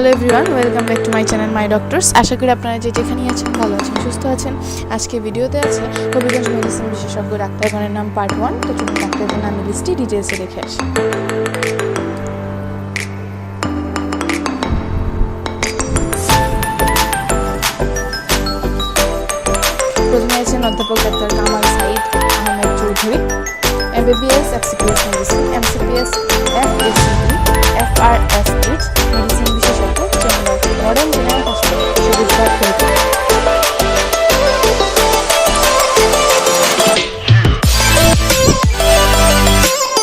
Hello everyone welcome back to my channel my doctors আশা করি আপনারা যে যেখানেই আছেন ভালো আছেন, সুস্থ আছেন। আজকে ভিডিওতে আছে কবিগঞ্জ মেডিসিন বিশেষজ্ঞ ডাক্তারগণের নাম পার্ট ওয়ান। তো চলুন ডাক্তারদের নাম লিস্টটি ডিটেলসে দেখে আসি। প্রথমে আছেন অধ্যাপক doctor Kamal Sayeed Ahmed Chowdhury MBBS FCPS medicine MCPS modern general hospital Sabujbag Kolkata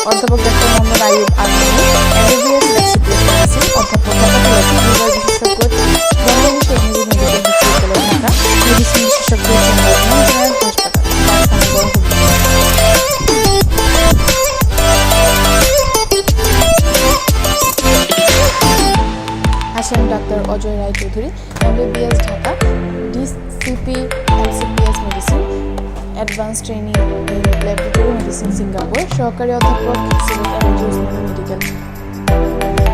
অধ্যাপক doctor Mohammad Aib Azmi Roy Chowdhury, MBBS Dhaka, DCP, MCPS medicine advance training laboratory medicine Singapore, সহকারী অধ্যাপক মেডিকেল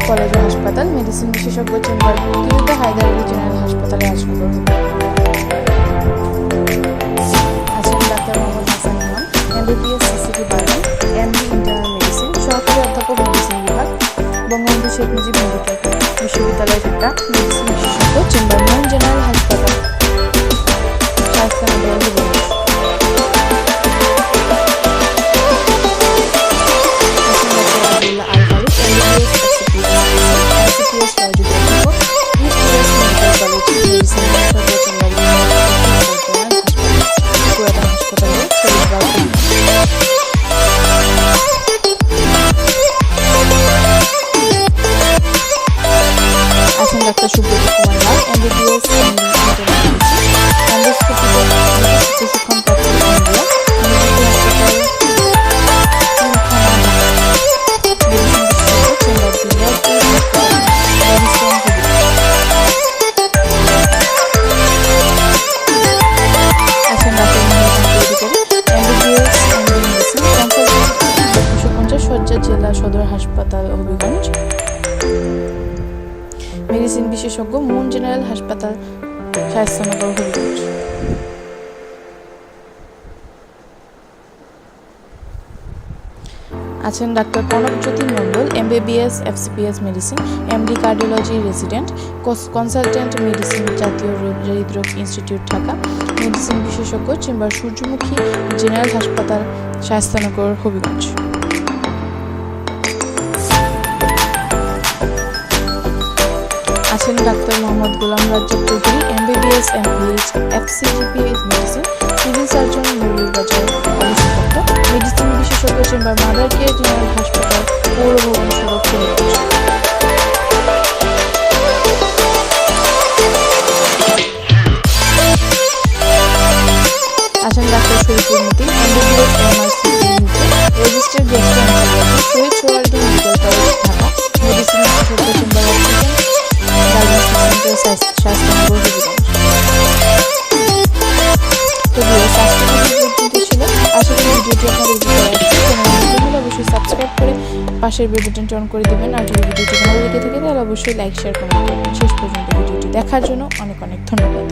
কলেজ হাসপাতাল medicine বিশেষজ্ঞ chamber ভর্তিযুদ্ধ Haider Ali general হাসপাতালে বিভাগ, Bangabandhu Sheikh Mujib medical বিশ্ববিদ্যালয় ঢাকা সদর হাসপাতাল হবিগঞ্জ। মেডিসিন বিশেষজ্ঞ মুন জেনারেল হাসপাতাল, শায়স্তানগর হবিগঞ্জ। আছেন doctor Pranabjyoti Mondal, MBBS, FCPS medicine, MD cardiology resident consultant medicine জাতীয় রোগ হৃদরোগ ইনস্টিটিউট ঢাকা, মেডিসিন বিশেষজ্ঞ চেম্বার সূর্যমুখী জেনারেল হাসপাতাল, শায়স্তানগর হবিগঞ্জ। আছেন doctor Mohammad Golam Razzaq Chowdhury MBBS MPH FCGP medicine civil surgeon Moulvibazar অবসরপ্রাপ্ত মেডিসিন বিশেষজ্ঞ চেম্বার মাদার কেয়ার জেনারেল হাসপাতাল পৌরভবন সড়ক পাশের বেল বাটনটি অন করে দেবেন। আর যদি ভিডিওটি ভালো লেগে থাকে, তাহলে অবশ্যই লাইক শেয়ার কমেন্ট করবেন। শেষ পর্যন্ত ভিডিওটি দেখার জন্য অনেক অনেক ধন্যবাদ।